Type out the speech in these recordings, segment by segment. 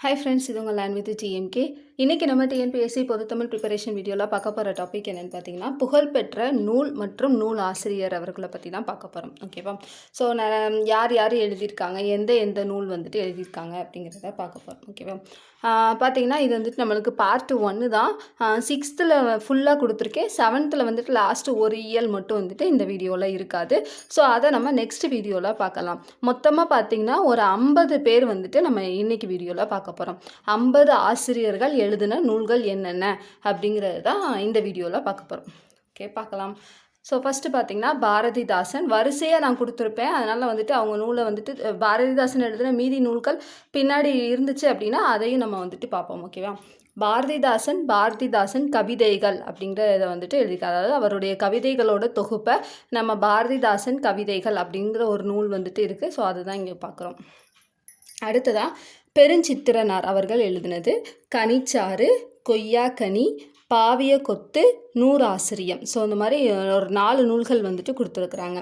Hi friends இது உங்கள் land with DMK இன்றைக்கி நம்ம டிஎன்பிஎஸ்சி பொதுத்தமிழ் ப்ரிப்பரேஷன் வீடியோவில் பார்க்க போகிற டாபிக் என்னென்னு பார்த்தீங்கன்னா புகழ்பெற்ற நூல் மற்றும் நூல் ஆசிரியர் அவர்களை பற்றி தான் பார்க்க போகிறோம் ஓகேவா ஸோ நான் யார் யார் எழுதியிருக்காங்க? எந்த எந்த நூல் வந்துட்டு எழுதியிருக்காங்க அப்படிங்கிறத பார்க்க போகிறோம் ஓகேவா பார்த்தீங்கன்னா இது வந்துட்டு நம்மளுக்கு பார்ட் ஒன்று தான். சிக்ஸ்த்தில் ஃபுல்லாக கொடுத்துருக்கேன். செவன்த்தில் வந்துட்டு லாஸ்ட்டு ஒரு இயல் மட்டும் வந்துட்டு இந்த வீடியோவில் இருக்காது. ஸோ அதை நம்ம நெக்ஸ்ட் வீடியோவில் பார்க்கலாம். மொத்தமாக பார்த்தீங்கன்னா ஒரு ஐம்பது பேர் வந்துட்டு நம்ம இன்னைக்கு வீடியோவில் பார்க்க போகிறோம் ஐம்பது ஆசிரியர்கள் எழுதின நூல்கள் என்னென்ன அப்படிங்கிறது தான் இந்த வீடியோவில் பார்க்க போகிறோம் ஓகே பார்க்கலாம். ஸோ ஃபஸ்ட்டு பார்த்தீங்கன்னா பாரதிதாசன். வரிசையாக நான் கொடுத்துருப்பேன். அதனால் வந்துட்டு அவங்க நூலை வந்துட்டு பாரதிதாசன் எழுதின மீதி நூல்கள் பின்னாடி இருந்துச்சு அப்படின்னா அதையும் நம்ம வந்துட்டு பார்ப்போம் ஓகேவா பாரதிதாசன் பாரதிதாசன் கவிதைகள் அப்படிங்கிற இதை வந்துட்டு எழுதியிருக்காரு. அதாவது அவருடைய கவிதைகளோட தொகுப்பை நம்ம பாரதிதாசன் கவிதைகள் அப்படிங்கிற ஒரு நூல் வந்துட்டு இருக்குது ஸோ அதுதான் இங்கே பார்க்குறோம். அடுத்ததாக பெருஞ்சித்திரனார் அவர்கள் எழுதினது. கனிச்சாறு கொய்யாக்கனி பாவிய கொத்து நூறாசிரியம். ஸோ இந்த மாதிரி ஒரு நாலு நூல்கள் வந்துட்டு கொடுத்துருக்குறாங்க.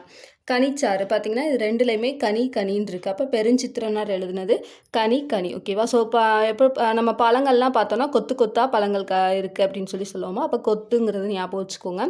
கனிச்சாறு. பார்த்தீங்கன்னா இது ரெண்டுலேயுமே கனி கனின்னு இருக்குது அப்போ பெருஞ்சித்திரனார் எழுதுனது கனி கனி. ஓகேவா ஸோ இப்போ எப்போ நம்ம பழங்கள்லாம் பார்த்தோன்னா கொத்து கொத்தாக பழங்கள் க இருக்குது அப்படின்னு சொல்லி சொல்லுவோமா? அப்போ கொத்துங்கிறது ஞாபகம் வச்சுக்கோங்க.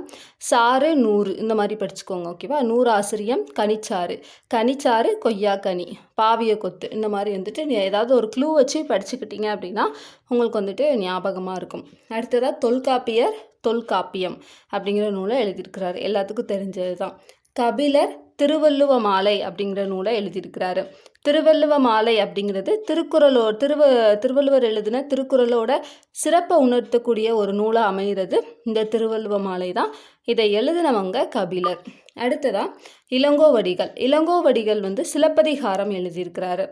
சாறு நூறு. இந்த மாதிரி படிச்சுக்கோங்க. ஓகேவா நூறு ஆசிரியம் கனிச்சாறு. கனிச்சாறு கொய்யா கனி. பாவிய கொத்து. இந்த மாதிரி வந்துட்டு நீ ஏதாவது ஒரு க்ளூ வச்சு படிச்சுக்கிட்டீங்க அப்படின்னா உங்களுக்கு வந்துட்டு ஞாபகமாக இருக்கும். அடுத்ததாக தொல்காப்பியர் தொல்காப்பியம் அப்படிங்கிற நூலை எழுதியிருக்கிறாரு. எல்லாத்துக்கும் தெரிஞ்சது தான் கபிலர் திருவள்ளுவ மாலை அப்படிங்கிற நூலை எழுதியிருக்கிறாரு. திருவள்ளுவ மாலை அப்படிங்கிறது திருக்குறளோ திருவ திருவள்ளுவர் எழுதின திருக்குறளோட சிறப்பை உணர்த்தக்கூடிய ஒரு நூலாக அமைகிறது இந்த திருவள்ளுவ மாலை தான். இதை எழுதினவங்க கபிலர். அடுத்ததாக இளங்கோவடிகள். இளங்கோவடிகள் வந்து சிலப்பதிகாரம் எழுதியிருக்கிறாரு.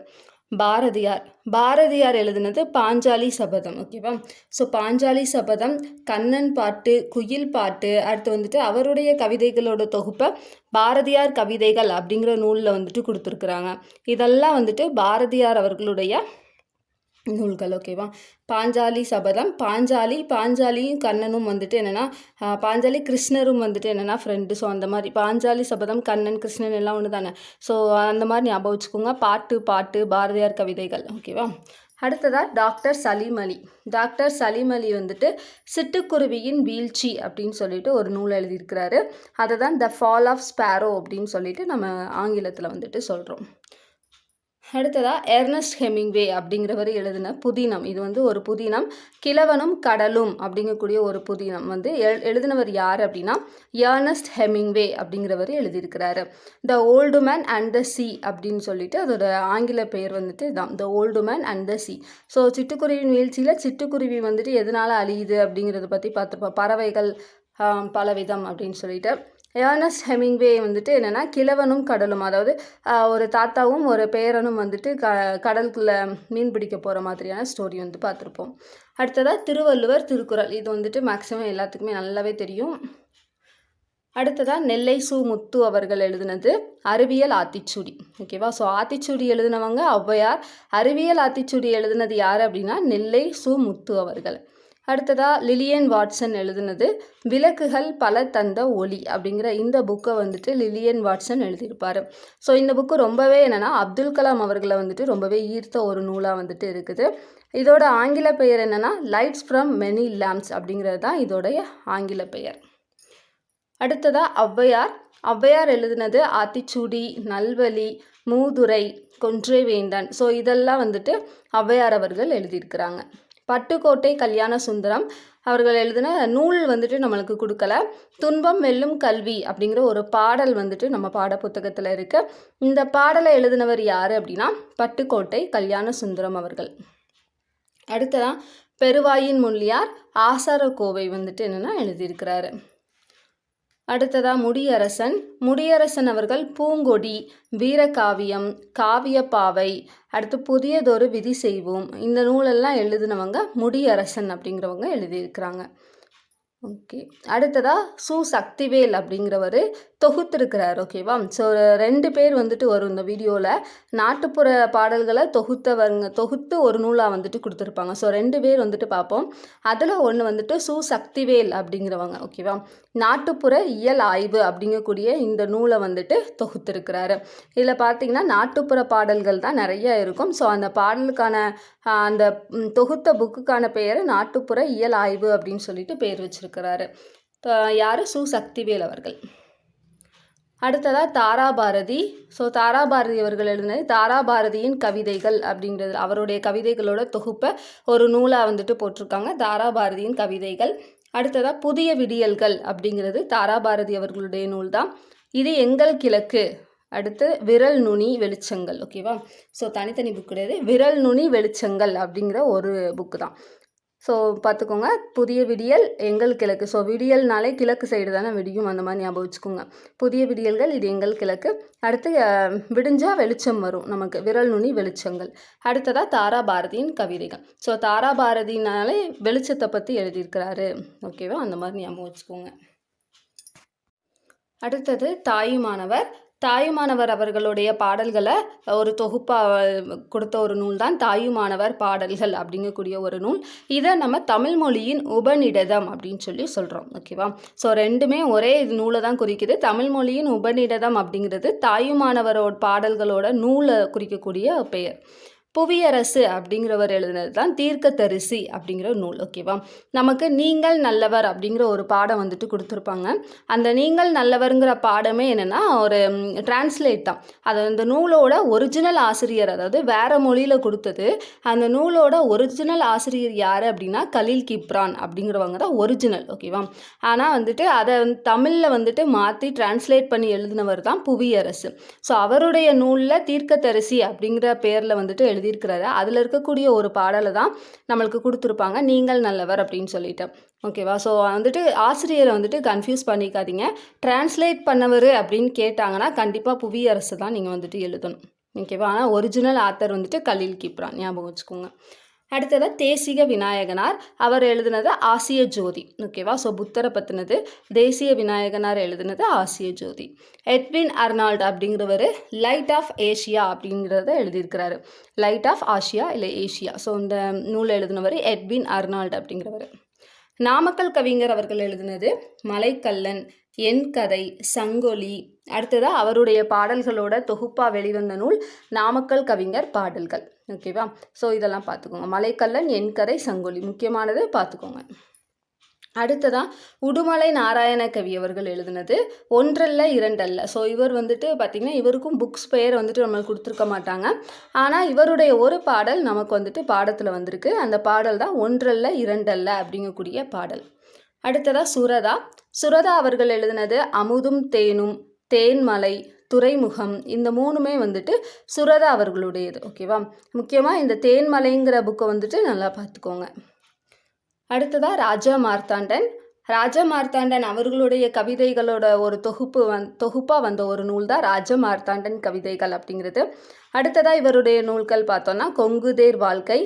பாரதியார். பாரதியார் எழுதினது பாஞ்சாலி சபதம் ஓகேவா ஸோ பாஞ்சாலி சபதம் கண்ணன் பாட்டு குயில் பாட்டு அடுத்து வந்துட்டு அவருடைய கவிதைகளோட தொகுப்பை பாரதியார் கவிதைகள் அப்படிங்கிற நூலில் வந்துட்டு கொடுத்துருக்குறாங்க. இதெல்லாம் வந்துட்டு பாரதியார் அவர்களுடைய நூல்கள் ஓகேவா பாஞ்சாலி சபதம். பாஞ்சாலி பாஞ்சாலியும் கண்ணனும் வந்துட்டு என்னென்னா பாஞ்சாலி கிருஷ்ணரும் வந்துட்டு என்னென்னா ஃப்ரெண்டு ஸோ அந்த மாதிரி பாஞ்சாலி சபதம் கண்ணன் கிருஷ்ணன் எல்லாம் ஒன்று தானே ஸோ அந்த மாதிரி ஞாபகம் வச்சுக்கோங்க. பாட்டு பாட்டு பாரதியார் கவிதைகள் ஓகேவா அடுத்ததாக டாக்டர் சலீம் அலி டாக்டர் சலீம் அலி வந்துட்டு சிட்டுக்குருவியின் வீழ்ச்சி அப்படின்னு சொல்லிட்டு ஒரு நூல் எழுதியிருக்கிறாரு. அதை தான் த ஃபால் ஆஃப் ஸ்பேரோ அப்படின்னு சொல்லிட்டு நம்ம ஆங்கிலத்தில் வந்துட்டு சொல்கிறோம் அடுத்ததாக எர்னஸ்ட் ஹெமிங்வே அப்படிங்கிறவர் எழுதின புதினம். இது வந்து ஒரு புதினம். கிழவனும் கடலும் அப்படிங்கக்கூடிய ஒரு புதினம். வந்து எழு எழுதினவர் யார் அப்படின்னா எர்னஸ்ட் ஹெமிங்வே அப்படிங்கிறவர் எழுதியிருக்கிறாரு. The old man and the sea அப்படின்னு சொல்லிட்டு அதோட ஆங்கில பெயர் வந்துட்டு இதுதான் the old man and the sea so சிட்டுக்குருவியின் வீழ்ச்சியில் சிட்டுக்குருவி வந்துட்டு எதனால் அழியுது அப்படிங்கிறத பற்றி பார்த்துப்போம். பறவைகள் பலவிதம் அப்படின்னு சொல்லிட்டு. ஏர்னஸ்ட் ஹெமிங்வே வந்துட்டு என்னென்னா கிழவனும் கடலும். அதாவது ஒரு தாத்தாவும் ஒரு பேரனும் வந்துட்டு க கடலுக்குள்ளே மீன் பிடிக்க போகிற மாதிரியான ஸ்டோரி வந்து பார்த்துருப்போம். அடுத்ததாக திருவள்ளுவர் திருக்குறள். இது வந்துட்டு மேக்ஸிமம் எல்லாத்துக்குமே நல்லாவே தெரியும். அடுத்ததாக நெல்லை சு முத்து அவர்கள் எழுதினது அறிவியல் ஆத்திச்சூடி. ஓகேவா ஸோ ஆத்திச்சூடி எழுதினவங்க ஔவையார். அறிவியல் ஆத்திச்சூடி எழுதினது யார் அப்படின்னா நெல்லை சு முத்து அவர்கள். அடுத்ததாக லிலியன் வாட்சன் எழுதினது விளக்குகள் பல தந்த ஒளி அப்படிங்கிற இந்த புக்கை வந்துட்டு லிலியன் வாட்சன் எழுதியிருப்பார். ஸோ இந்த புக்கு ரொம்பவே என்னென்னா அப்துல் கலாம் அவர்களை வந்துட்டு ரொம்பவே ஈர்த்த ஒரு நூலாக வந்துட்டு இருக்குது. இதோட ஆங்கில பெயர் என்னென்னா லைட்ஸ் ஃப்ரம் மெனி லேம்ப்ஸ் அப்படிங்கிறது தான் இதோடைய ஆங்கில பெயர். அடுத்ததாக ஔவையார் ஔவையார் எழுதினது ஆத்திச்சூடி நல்வழி மூதுரை கொன்றை வேந்தன் ஸோ இதெல்லாம் வந்துட்டு ஔவையார் அவர்கள் எழுதியிருக்கிறாங்க. பட்டுக்கோட்டை கல்யாண சுந்தரம் அவர்கள் எழுதின நூல் வந்துட்டு நம்மளுக்கு கொடுக்கல. துன்பம் வெல்லும் கல்வி அப்படிங்கிற ஒரு பாடல் வந்துட்டு நம்ம பாட புத்தகத்தில் இருக்கு. இந்த பாடலை எழுதினவர் யார் அப்படின்னா பட்டுக்கோட்டை கல்யாண சுந்தரம் அவர்கள். அடுத்ததான் பெருவாயின் முள்ளியார் ஆசார கோவை வந்துட்டு என்னென்னா எழுதியிருக்கிறாரு. அடுத்ததாக முடியரசன். முடியரசன் அவர்கள் பூங்கொடி வீரகாவியம் காவியப்பாவை. அடுத்து புதியதொரு விதி செய்வோம். இந்த நூலெல்லாம் எழுதினவங்க முடியரசன் அப்படிங்கிறவங்க எழுதியிருக்கிறாங்க. ஓகே. அடுத்ததாக சு சக்திவேல் அப்படிங்கிறவர் தொகுத்திருக்கிறார் ஓகேவா ஸோ ரெண்டு பேர் வந்துட்டு வரும் இந்த வீடியோவில் நாட்டுப்புற பாடல்களை தொகுத்தவங்க தொகுத்து ஒரு நூலாக வந்துட்டு கொடுத்துருப்பாங்க. ஸோ ரெண்டு பேர் வந்துட்டு பார்ப்போம். அதில் ஒன்று வந்துட்டு சு சக்திவேல் அப்படிங்கிறவங்க ஓகேவா நாட்டுப்புற இயல் ஆய்வு அப்படிங்கக்கூடிய இந்த நூலை வந்துட்டு தொகுத்திருக்கிறாரு. இதில் பார்த்தீங்கன்னா நாட்டுப்புற பாடல்கள் தான் நிறைய இருக்கும். ஸோ அந்த பாடலுக்கான அந்த தொகுத்த புக்குக்கான பெயர் நாட்டுப்புற இயல் ஆய்வு அப்படின்னு சொல்லிட்டு பேர் வச்சிருக்கிறாரு. யார்? சு சக்திவேல் அவர்கள். அடுத்ததாக தாராபாரதி. ஸோ தாராபாரதி அவர்கள் எழுதினது தாராபாரதியின் கவிதைகள் அப்படிங்கிறது அவருடைய கவிதைகளோட தொகுப்பை ஒரு நூலாக வந்துட்டு போட்டிருக்காங்க. தாராபாரதியின் கவிதைகள். அடுத்ததாக புதிய விடியல்கள் அப்படிங்கிறது தாராபாரதி அவர்களுடைய நூல் தான் இது எங்கள் கிழக்கு. அடுத்து விரல் நுனி வெளிச்சங்கள். ஓகேவா ஸோ தனித்தனி புக் கிடையாது. விரல் நுனி வெளிச்சங்கள் அப்படிங்கிற ஒரு புக்கு தான். ஸோ பார்த்துக்கோங்க புதிய விடியல் எங்கள் கிழக்கு. ஸோ விடியல்னாலே கிழக்கு சைடு தானே விடியும் அந்த மாதிரி ஞாபகம் வச்சுக்கோங்க. புதிய விடியல்கள் இது எங்கள் கிழக்கு. அடுத்து விடிஞ்சால் வெளிச்சம் வரும் நமக்கு. விரல் நுனி வெளிச்சங்கள். அடுத்ததாக தாரா பாரதியின் கவிதைகள். ஸோ தாரா பாரதினாலே வெளிச்சத்தை பற்றி எழுதியிருக்கிறாரு. ஓகேவா அந்த மாதிரி ஞாபகம் வச்சுக்கோங்க. அடுத்தது தாயுமானவர். தாயுமானவர் அவர்களுடைய பாடல்களை ஒரு தொகுப்பாக கொடுத்த ஒரு நூல் தான் தாயுமானவர் பாடல்கள் அப்படிங்கக்கூடிய ஒரு நூல். இதை நம்ம தமிழ் மொழியின் உபநிடதம் அப்படின்னு சொல்லி சொல்கிறோம் ஓகேவா? ஸோ ரெண்டுமே ஒரே நூலை தான் குறிக்குது. தமிழ் மொழியின் உபநிடதம் அப்படிங்கிறது தாயுமானவரோட பாடல்களோட நூலை குறிக்கக்கூடிய பெயர். புவியரசு அப்படிங்கிறவர் எழுதினது தான் தீர்க்கதரிசி அப்படிங்கிற நூல் ஓகேவா நமக்கு நீங்கள் நல்லவர் அப்படிங்கிற ஒரு பாடம் வந்துட்டு கொடுத்துருப்பாங்க. அந்த நீங்கள் நல்லவருங்கிற பாடமே என்னென்னா ஒரு டிரான்ஸ்லேட் தான். அது அந்த நூலோட ஒரிஜினல் ஆசிரியர் அதாவது வேறு மொழியில் கொடுத்தது. அந்த நூலோட ஒரிஜினல் ஆசிரியர் யார் அப்படின்னா கலீல் கிப்ரான் அப்படிங்கிறவங்க தான் ஒரிஜினல் ஓகேவா ஆனால் வந்துட்டு அதை தமிழில் வந்துட்டு மாற்றி டிரான்ஸ்லேட் பண்ணி எழுதினவர் தான் புவியரசு. ஸோ அவருடைய நூலில் தீர்க்கதரிசி அப்படிங்கிற பேரில் வந்துட்டு எழுதியிருக்கிறாரு. அதில் இருக்கக்கூடிய ஒரு பாடலை தான் நம்மளுக்கு கொடுத்துருப்பாங்க. நீங்கள் நல்லவர் அப்படின்னு சொல்லிட்டு. ஓகேவா ஸோ வந்துட்டு ஆசிரியரை வந்துட்டு கன்ஃபியூஸ் பண்ணிக்காதீங்க. டிரான்ஸ்லேட் பண்ணவர் அப்படின்னு கேட்டாங்கன்னா கண்டிப்பாக புவியரசு தான் நீங்கள் வந்துட்டு எழுதணும். ஓகேவா ஆனால் ஒரிஜினல் ஆத்தர் வந்துட்டு கலீல் கிப்ரான் ஞாபகம் வச்சுக்கோங்க. அடுத்ததாக தேசிக விநாயகனார். அவர் எழுதினது ஆசிய ஜோதி. ஓகேவா ஸோ புத்தரை பற்றினது தேசிய விநாயகனார் எழுதினது ஆசிய ஜோதி. எட்வின் அர்னால்ட் அப்படிங்கிறவர் லைட் ஆஃப் ஏஷியா அப்படிங்கிறத எழுதியிருக்கிறாரு. லைட் ஆஃப் ஆசியா இல்லை ஏஷியா ஸோ இந்த நூல் எழுதினவர் எட்வின் அர்னால்ட் அப்படிங்கிறவர். நாமக்கல் கவிஞர் அவர்கள் எழுதினது மலைக்கல்லன் என் கதை சங்கொலி. அடுத்ததாக அவருடைய பாடல்களோட தொகுப்பாக வெளிவந்த நூல் நாமக்கல் கவிஞர் பாடல்கள். ஓகேவா ஸோ இதெல்லாம் பார்த்துக்கோங்க மலைக்கல்லன் எண்கரை சங்கொலி. முக்கியமானது பார்த்துக்கோங்க அடுத்ததாக உடுமலை நாராயண கவி அவர்கள் எழுதினது ஒன்றல்ல இரண்டல்ல. ஸோ இவர் வந்துட்டு பார்த்திங்கன்னா இவருக்கும் புக்ஸ் பெயர் வந்துட்டு நம்மளுக்கு கொடுத்துருக்க மாட்டாங்க. ஆனால் இவருடைய ஒரு பாடல் நமக்கு வந்துட்டு பாடத்தில் வந்திருக்கு. அந்த பாடல் தான் ஒன்றல்ல இரண்டல்ல அப்படிங்கக்கூடிய பாடல். அடுத்ததாக சுரதா. சுரதா அவர்கள் எழுதினது அமுதும் தேனும் தேன்மலை. துறைமுகம். இந்த மூணுமே வந்துட்டு சுரதா அவர்களுடையது. ஓகேவா முக்கியமாக இந்த தேன்மலைங்கிற புக்கை வந்துட்டு நல்லா பார்த்துக்கோங்க. அடுத்ததாக ராஜா மார்த்தாண்டன். ராஜா மார்த்தாண்டன் அவர்களுடைய கவிதைகளோட ஒரு தொகுப்பு வந் தொகுப்பாக வந்த ஒரு நூல் தான் ராஜா மார்த்தாண்டன் கவிதைகள் அப்படிங்கிறது. அடுத்ததாக இவருடைய நூல்கள் பார்த்தோன்னா கொங்குதேர் வாழ்க்கை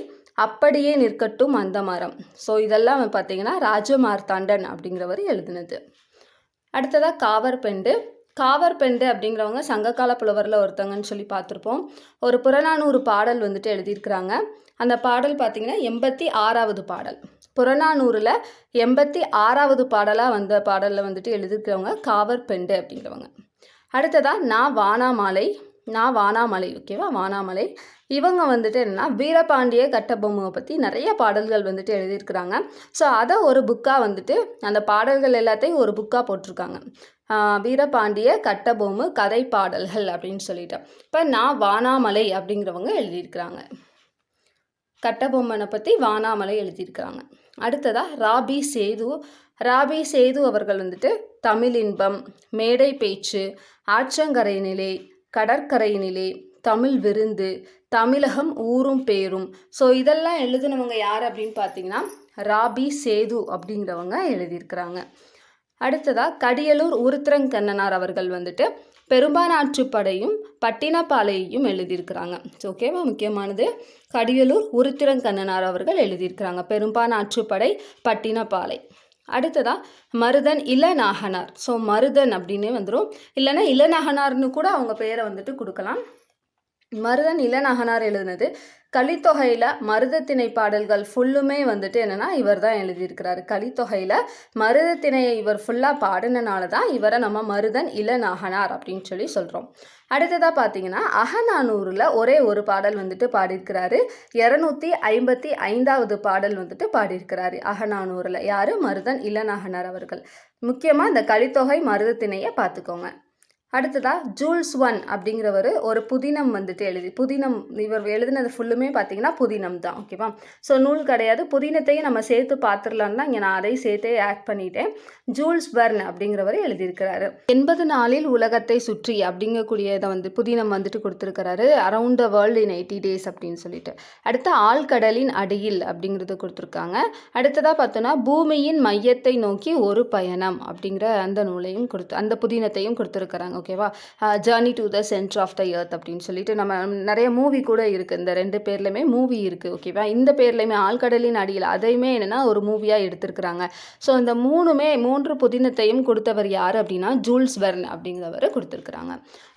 அப்படியே நிற்கட்டும் அந்த மரம். ஸோ இதெல்லாம் பார்த்தீங்கன்னா ராஜ மார்த்தாண்டன் அப்படிங்கிறவர் எழுதினது. அடுத்ததாக காவற்பெண்டு. காவற்பெண்டு அப்படிங்கிறவங்க சங்ககால புலவரில் ஒருத்தங்கன்னு சொல்லி பார்த்துருப்போம். ஒரு புறநானூறு பாடல் வந்துட்டு எழுதியிருக்கிறாங்க. அந்த பாடல் பார்த்திங்கன்னா எண்பத்தி ஆறாவது பாடல். புறநானூறில் எண்பத்தி ஆறாவது பாடலாக வந்த பாடலில் வந்துட்டு எழுதியிருக்கிறவங்க காவற்பெண்டு அப்படிங்கிறவங்க. அடுத்ததாக நான் வானாமாலை நான் வானாமலை ஓகேவா வானாமலை. இவங்க வந்துட்டு என்னென்னா வீரபாண்டிய கட்டபொம்மை பற்றி நிறைய பாடல்கள் வந்துட்டு எழுதியிருக்கிறாங்க. ஸோ அதை ஒரு புக்காக வந்துட்டு அந்த பாடல்கள் எல்லாத்தையும் ஒரு புக்காக போட்டிருக்காங்க. வீரபாண்டிய கட்டபொம்மு கதை பாடல்கள் அப்படின்னு சொல்லிட்டேன் இப்போ நான் வானாமலை அப்படிங்கிறவங்க எழுதியிருக்கிறாங்க. கட்டபொம்மனை பற்றி வானாமலை எழுதியிருக்கிறாங்க. அடுத்ததாக ராபி சேது. ராபி சேது அவர்கள் வந்துட்டு தமிழ் இன்பம் மேடை பேச்சு ஆற்றங்கரையினிலே கடற்கரையினிலே தமிழ் விருந்து தமிழகம் ஊரும் பேரும். ஸோ இதெல்லாம் எழுதினவங்க யார் அப்படின்னு பார்த்தீங்கன்னா ராபி சேது அப்படிங்கிறவங்க எழுதியிருக்கிறாங்க. அடுத்ததாக கடியலூர் உருத்திரங்கண்ணனார் அவர்கள் வந்துட்டு பெரும்பானாற்றுப்படையும் பட்டினப்பாலையையும் எழுதியிருக்கிறாங்க. ஸோ ஓகேவா முக்கியமானது கடியலூர் உருத்திரங்கண்ணனார் அவர்கள் எழுதியிருக்கிறாங்க. பெரும்பானாற்றுப்படை பட்டினப்பாலை அடுத்ததாக மருதன் இளநாகனார். ஸோ மருதன் அப்படின்னே வந்துடும் இல்லைன்னா இளநாகனார்னு கூட அவங்க பெயரை வந்துட்டு கொடுக்கலாம். மருதன் இளநகனார் எழுதினது கலித்தொகையில் மருதத்திணை பாடல்கள் ஃபுல்லுமே வந்துட்டு என்னென்னா இவர் தான் எழுதியிருக்கிறாரு. கலித்தொகையில் மருதத்திணையை இவர் ஃபுல்லாக பாடினனால தான் இவரை நம்ம மருதன் இளநாகனார் அப்படின்னு சொல்லி சொல்கிறோம் அடுத்ததாக பார்த்தீங்கன்னா அகநானூரில் ஒரே ஒரு பாடல் வந்துட்டு பாடியிருக்கிறாரு. இரநூத்தி ஐம்பத்தி ஐந்தாவது பாடல் வந்துட்டு பாடியிருக்கிறாரு. அகநானூரில் யார்? மருதன் இளநாகனார் அவர்கள். முக்கியமாக இந்த கலித்தொகை மருதத்திணையை பார்த்துக்கோங்க அடுத்ததாக ஜூல்ஸ் ஒன் அப்படிங்கிறவர் ஒரு புதினம் வந்துட்டு எழுதி புதினம் இவர் எழுதினது ஃபுல்லுமே பார்த்தீங்கன்னா புதினம் தான் ஓகேவா ஸோ நூல் கிடையாது. புதினத்தையும் நம்ம சேர்த்து பார்த்துடலான்னா இங்கே நான் அதையும் சேர்த்தே ஆட் பண்ணிட்டேன். ஜூல்ஸ் பர்ன் அப்படிங்கிறவர் எழுதியிருக்கிறாரு. எண்பது நாளில் உலகத்தை சுற்றி அப்படிங்கக்கூடியதை வந்து புதினம் வந்துட்டு கொடுத்துருக்கிறாரு. Around the world in eighty days அப்படின்னு சொல்லிட்டு. அடுத்து ஆழ்கடலின் அடியில் அப்படிங்கிறது கொடுத்துருக்காங்க. அடுத்ததாக பார்த்தோன்னா பூமியின் மையத்தை நோக்கி ஒரு பயணம் அப்படிங்கிற அந்த நூலையும் கொடுத்து அந்த புதினத்தையும் கொடுத்துருக்குறாங்க. ஓகேவா? Journey to the centre of the earth அப்படின்னு சொல்லிட்டு நம்ம நிறைய மூவி கூட இருக்குது இந்த ரெண்டு பேர்லையுமே மூவி இருக்குது ஓகேவா? இந்த பேர்லையுமே ஆழ்கடலின் அடியில் அதையுமே என்னென்னா ஒரு மூவியாக எடுத்திருக்கிறாங்க. ஸோ இந்த மூணுமே மூன்று புதினத்தையும் கொடுத்தவர் யார் அப்படின்னா ஜூல்ஸ் வெர்ன் அப்படிங்கிறவர் கொடுத்துருக்குறாங்க.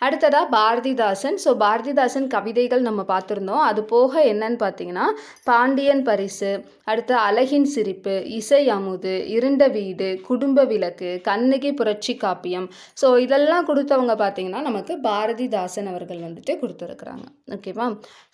அடுத்ததாக பாரதிதாசன். ஸோ பாரதிதாசன் கவிதைகள் நம்ம பார்த்துருந்தோம். அது போக என்னன்னு பார்த்தீங்கன்னா பாண்டியன் பரிசு அடுத்து அழகின் சிரிப்பு இசை அமுது இருண்ட வீடு குடும்ப விளக்கு கண்ணகி புரட்சி காப்பியம். ஸோ இதெல்லாம் கொடுத்து கொடுத்தவங்க பார்த்தீங்கன்னா நமக்கு பாரதிதாசன் அவர்கள் வந்துட்டு கொடுத்துருக்குறாங்க. ஓகேவா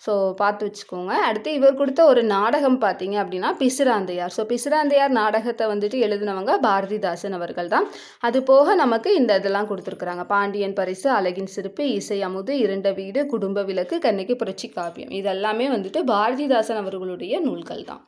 ஸோ பார்த்து வச்சுக்கோங்க. அடுத்து இவர் கொடுத்த ஒரு நாடகம் பார்த்தீங்க அப்படின்னா பிசுராந்தையார். ஸோ பிசுராந்தையார் நாடகத்தை வந்துட்டு எழுதினவங்க பாரதிதாசன் அவர்கள் தான். அது போக நமக்கு இந்த இதெல்லாம் கொடுத்துருக்குறாங்க. பாண்டியன் பரிசு அழகின் சிறப்பு இசை அமுது இரண்ட வீடு குடும்ப விளக்கு கண்ணகி புரட்சி காப்பியம் இதெல்லாமே வந்துட்டு பாரதிதாசன் அவர்களுடைய நூல்கள் தான்.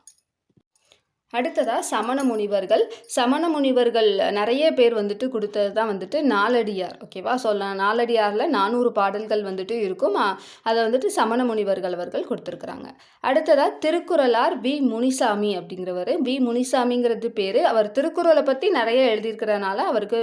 அடுத்ததாக சமண முனிவர்கள். சமண முனிவர்கள் நிறைய பேர் வந்துட்டு கொடுத்தது தான் வந்துட்டு நாலடியார். ஓகேவா சொல்ல நாலடியாரில் நானூறு பாடல்கள் வந்துட்டு இருக்கும். அதை வந்துட்டு சமண முனிவர்கள் அவர்கள் கொடுத்துருக்குறாங்க. அடுத்ததாக திருக்குறளார் வி. முனிசாமி அப்படிங்கிறவர். வி. முனிசாமிங்கிறது பேர். அவர் திருக்குறளை பற்றி நிறைய எழுதியிருக்கிறனால அவருக்கு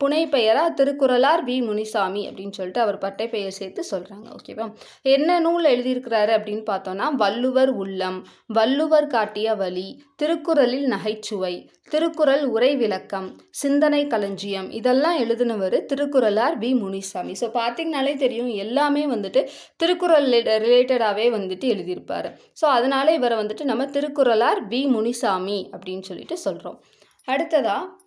புனை பெயராக திருக்குறளார் வி. முனிசாமி அப்படின்னு சொல்லிட்டு அவர் பட்டை பெயர் சேர்த்து சொல்கிறாங்க ஓகேவா என்ன நூல் எழுதியிருக்கிறாரு அப்படின்னு பார்த்தோன்னா வள்ளுவர் உள்ளம் வள்ளுவர் காட்டிய வழி திருக்குறளில் நகைச்சுவை திருக்குறள் உரை விளக்கம் சிந்தனை களஞ்சியம் இதெல்லாம் எழுதினவர் திருக்குறளார் வி. முனிசாமி. ஸோ பார்த்தீங்கனாலே தெரியும் எல்லாமே வந்துட்டு திருக்குறள் ரிலேட்டடாகவே வந்துட்டு எழுதியிருப்பார். ஸோ அதனால் இவரை வந்துட்டு நம்ம திருக்குறளார் வி. முனிசாமி அப்படின்னு சொல்லிட்டு சொல்கிறோம் அடுத்ததாக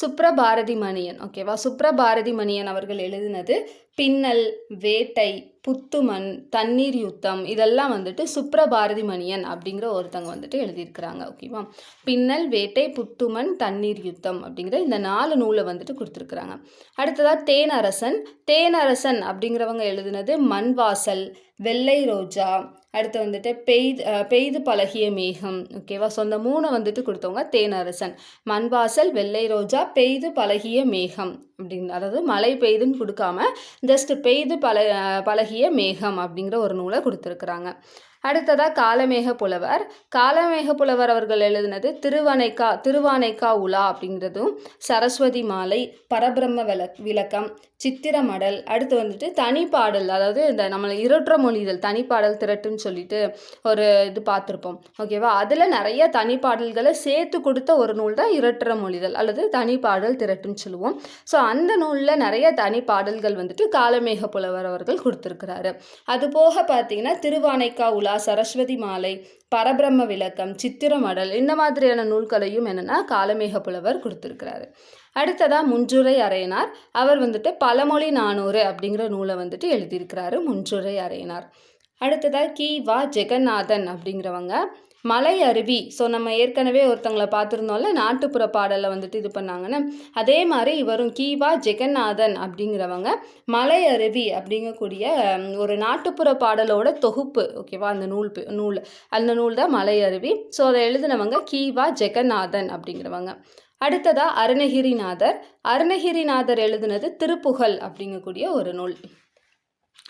சுப்ரபாரதி மணியன் ஓகேவா சுப்ரபாரதி மணியன் அவர்கள் எழுதினது பின்னல் வேட்டை புத்துமண் தண்ணீர் யுத்தம் இதெல்லாம் வந்துட்டு சுப்ரபாரதி மணியன் அப்படிங்கிற ஒருத்தங்க வந்துட்டு எழுதியிருக்கிறாங்க. ஓகேவா பின்னல் வேட்டை புத்துமண் தண்ணீர் யுத்தம் அப்படிங்கிற இந்த நாலு நூலை வந்துட்டு கொடுத்துருக்குறாங்க. அடுத்ததாக தேனரசன். தேனரசன் அப்படிங்கிறவங்க எழுதினது மண்வாசல் வெள்ளை ரோஜா அடுத்து வந்துட்டு பெய்து பெய்து பழகிய மேகம். ஓகேவா ஸோ அந்த மூணை வந்துட்டு கொடுத்தவங்க தேனரசன். மண்வாசல் வெள்ளை ரோஜா பெய்து பழகிய மேகம். அப்படின்னு அதாவது மழை பெய்துன்னு கொடுக்காம ஜஸ்ட் பெய்து பழ பழகிய மேகம் அப்படிங்கிற ஒரு நூலை கொடுத்துருக்குறாங்க. அடுத்ததாக காலமேக புலவர். காலமேக புலவர் அவர்கள் எழுதினது திருவனைக்கா திருவானைக்கா உலா அப்படிங்கிறதும் சரஸ்வதி மாலை பரபிரம்ம விளக் விளக்கம் சித்திரமடல் அடுத்து வந்துட்டு தனிப்பாடல் அதாவது இந்த நம்மளை இருற்ற மொழிதல் தனிப்பாடல் திரட்டுன்னு சொல்லிட்டு ஒரு இது பார்த்துருப்போம். ஓகேவா அதில் நிறைய தனிப்பாடல்களை சேர்த்து கொடுத்த ஒரு நூல் தான் இரட்டுற மொழிதல் அல்லது தனிப்பாடல் திரட்டுன்னு சொல்லுவோம். ஸோ அந்த நூலில் நிறைய தனிப்பாடல்கள் வந்துட்டு காலமேக புலவர் அவர்கள் கொடுத்துருக்கிறாரு. அது போக பார்த்தீங்கன்னா திருவானைக்கா உலா சரஸ்வதி மாலை பரபிரம்ம விளக்கம் சித்திரமடல் இந்த மாதிரியான நூல்களையும் என்னென்னா காலமேக புலவர் கொடுத்துருக்கிறாரு. அடுத்ததாக முன்றுரை அறையினார். அவர் வந்துட்டு பழமொழி நானூறு அப்படிங்கிற நூலை வந்துட்டு எழுதியிருக்கிறாரு முன்றுரை அறையினார். அடுத்ததாக கி. வா. ஜெகநாதன் அப்படிங்கிறவங்க. மலை அருவி. ஸோ நம்ம ஏற்கனவே ஒருத்தங்களை பார்த்துருந்தோம்ல நாட்டுப்புற பாடலில் வந்துட்டு இது பண்ணாங்கன்னு. அதே மாதிரி இவரும் கீவா ஜெகநாதன் அப்படிங்கிறவங்க மலை அருவி அப்படிங்கக்கூடிய ஒரு நாட்டுப்புற பாடலோட தொகுப்பு ஓகேவா அந்த நூல் நூல். அந்த நூல் தான் மலை அருவி. ஸோ அதை எழுதினவங்க கீவா ஜெகநாதன் அப்படிங்கிறவங்க. அடுத்ததாக அருணகிரிநாதர். அருணகிரிநாதர் எழுதினது திருப்புகழ் அப்படிங்கக்கூடிய ஒரு நூல்.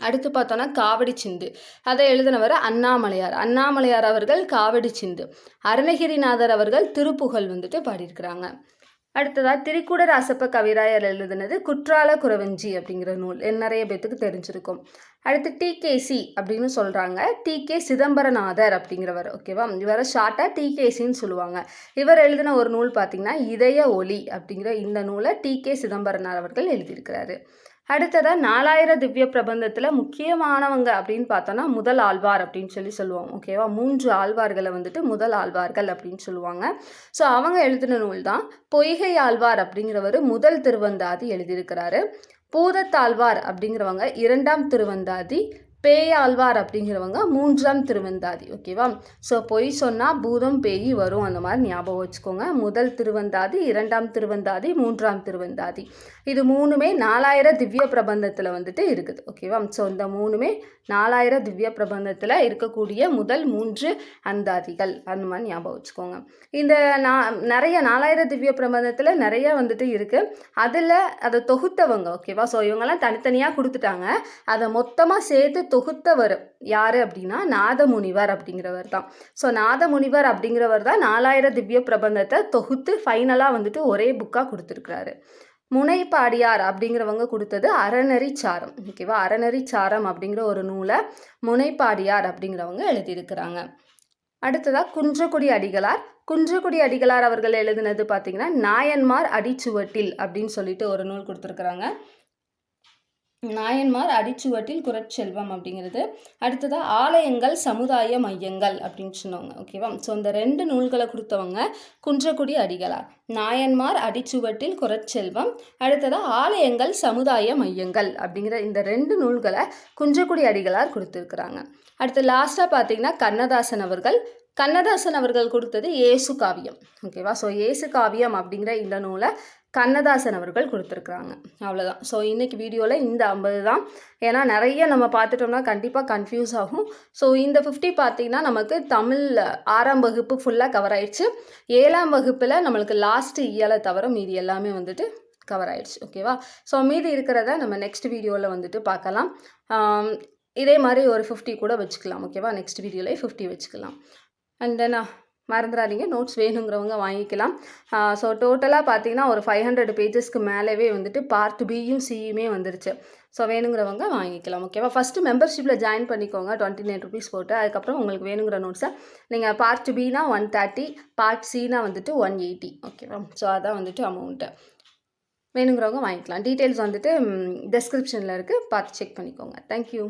அடுத்து பார்த்தோன்னா காவடி சிந்து. அதை எழுதினவர் அண்ணாமலையார். அண்ணாமலையார் அவர்கள் காவடி சிந்து. அருணகிரிநாதர் அவர்கள் திருப்புகழ் வந்துட்டு பாடியிருக்கிறாங்க. அடுத்ததாக திரிக்குடர் அசப்ப கவிராயர் எழுதினது குற்றால குறவஞ்சி அப்படிங்கிற நூல். நிறைய பேத்துக்கு தெரிஞ்சிருக்கும். அடுத்து டிகேசி அப்படின்னு சொல்கிறாங்க டிகே சிதம்பரநாதர் அப்படிங்கிறவர். ஓகேவா இவரை ஷார்ட்டாக டிகேசின்னு சொல்லுவாங்க. இவர் எழுதின ஒரு நூல் பார்த்திங்கன்னா இதய ஒளி அப்படிங்கிற இந்த நூலை டிகே சிதம்பரனார் அவர்கள் எழுதியிருக்கிறாரு. அடுத்ததாக நாலாயிரம் திவ்ய பிரபந்தத்தில் முக்கியமானவங்க அப்படின்னு பார்த்தோன்னா முதல் ஆழ்வார் அப்படின்னு சொல்லி சொல்லுவோம் ஓகேவா மூன்று ஆழ்வார்களை வந்துட்டு முதல் ஆழ்வார்கள் அப்படின்னு சொல்லுவாங்க. ஸோ அவங்க எழுதின நூல் தான் பொய்கை ஆழ்வார் அப்படிங்கிறவர் முதல் திருவந்தாதி எழுதியிருக்கிறாரு. பூதத்தாழ்வார் அப்படிங்கிறவங்க இரண்டாம் திருவந்தாதி பேயாழ்வார் அப்படிங்கிறவங்க மூன்றாம் திருவந்தாதி ஓகேவா ஸோ பொய் சொன்னால் பூதம் பேய் வரும் அந்த மாதிரி ஞாபகம் வச்சுக்கோங்க. முதல் திருவந்தாதி இரண்டாம் திருவந்தாதி மூன்றாம் திருவந்தாதி. இது மூணுமே நாலாயிரம் திவ்ய பிரபந்தத்தில் வந்துட்டு இருக்குது ஓகேவா ஸோ இந்த மூணுமே நாலாயிரம் திவ்ய பிரபந்தத்தில் இருக்கக்கூடிய முதல் மூன்று அந்தாதிகள் அந்த மாதிரி ஞாபகம் வச்சுக்கோங்க. இந்த நா நிறைய நாலாயிரம் திவ்ய பிரபந்தத்தில் நிறைய வந்துட்டு இருக்குது அதில் அதை தொகுத்தவங்க ஓகேவா ஸோ இவங்கெல்லாம் தனித்தனியாக கொடுத்துட்டாங்க. அதை மொத்தமாக சேர்த்து தொகுத்தவர் யார் அப்படின்னா நாதமுனிவர் அப்படிங்கிறவர் தான். ஸோ நாதமுனிவர் அப்படிங்கிறவர் தான் நாலாயிரம் திவ்ய பிரபந்தத்தை தொகுத்து ஃபைனலாக வந்துட்டு ஒரே புக்காக கொடுத்துருக்குறாரு. முனைப்பாடியார் அப்படிங்கிறவங்க கொடுத்தது அறநெறி சாரம் ஓகேவா அறநெறி சாரம் அப்படிங்கிற ஒரு நூலை முனைப்பாடியார் அப்படிங்கிறவங்க எழுதியிருக்கிறாங்க. அடுத்ததாக குன்றக்குடி அடிகளார். குன்றக்குடி அடிகளார் அவர்கள் எழுதினது பார்த்திங்கன்னா நாயன்மார் அடிச்சுவட்டில் அப்படின்னு சொல்லிட்டு ஒரு நூல் கொடுத்துருக்குறாங்க. நாயன்மார் அடிச்சுவட்டில் குரட்செல்வம் அப்படிங்கிறது. அடுத்ததாக ஆலயங்கள் சமுதாய மையங்கள் அப்படின்னு சொன்னவங்க ஓகேவா? ஸோ இந்த ரெண்டு நூல்களை கொடுத்தவங்க குன்றக்குடி அடிகளார். நாயன்மார் அடிச்சுவட்டில் குரட்செல்வம் அடுத்ததாக ஆலயங்கள் சமுதாய மையங்கள் அப்படிங்கிற இந்த ரெண்டு நூல்களை குன்றக்குடி அடிகளார் கொடுத்துருக்குறாங்க. அடுத்து லாஸ்ட்டாக பார்த்தீங்கன்னா கண்ணதாசன் அவர்கள். கண்ணதாசன் அவர்கள் கொடுத்தது ஏசு காவியம் ஓகேவா? ஸோ ஏசு காவியம் அப்படிங்கிற இந்த நூலை கண்ணதாசன் அவர்கள் கொடுத்துருக்குறாங்க. அவ்வளோதான் ஸோ இன்றைக்கி வீடியோவில் இந்த ஐம்பது தான். ஏன்னா நிறைய நம்ம பார்த்துட்டோம்னா கண்டிப்பாக கன்ஃபியூஸ் ஆகும். ஸோ இந்த ஃபிஃப்டி பார்த்திங்கன்னா நமக்கு தமிழ் ஆறாம் வகுப்பு ஃபுல்லாக கவர் ஆயிடுச்சு. ஏழாம் வகுப்பில் நம்மளுக்கு லாஸ்ட்டு இயலை தவிர மீதி எல்லாமே வந்துட்டு கவர் ஆயிடுச்சு. ஓகேவா ஸோ மீதி இருக்கிறத நம்ம நெக்ஸ்ட் வீடியோவில் வந்துட்டு பார்க்கலாம். இதே மாதிரி ஒரு ஃபிஃப்டி கூட வச்சுக்கலாம். ஓகேவா நெக்ஸ்ட் வீடியோலேயே ஃபிஃப்டி வச்சுக்கலாம். அண்ட் தென் மறந்துடாதீங்க நோட்ஸ் வேணுங்கிறவங்க வாங்கிக்கலாம். ஸோ டோட்டலாக பார்த்தீங்கன்னா ஒரு ஃபைவ் ஹண்ட்ரட் பேஜஸ்க்கு மேலேவே வந்துட்டு பார்ட் பியும் சியுமே வந்துருச்சு. ஸோ வேணுங்கிறவங்க வாங்கிக்கலாம். ஓகேவா ஃபஸ்ட்டு மெம்பர்ஷிப்பில் ஜாயின் பண்ணிக்கோங்க. டுவெண்ட்டி நைன் ருபீஸ் போட்டு. அதுக்கப்புறம் உங்களுக்கு வேணுங்கிற நோட்ஸை நீங்கள் பார்ட் பினா ஒன் தேர்ட்டி பார்ட் சினா வந்துட்டு ஒன் எயிட்டி ஓகேவா ஸோ அதான் வந்துட்டு அமௌண்ட்டு வேணுங்கிறவங்க வாங்கிக்கலாம். டீட்டெயில்ஸ் வந்துட்டு டெஸ்கிரிப்ஷனில் இருக்குது பார்த்து செக் பண்ணிக்கோங்க. தேங்க்யூ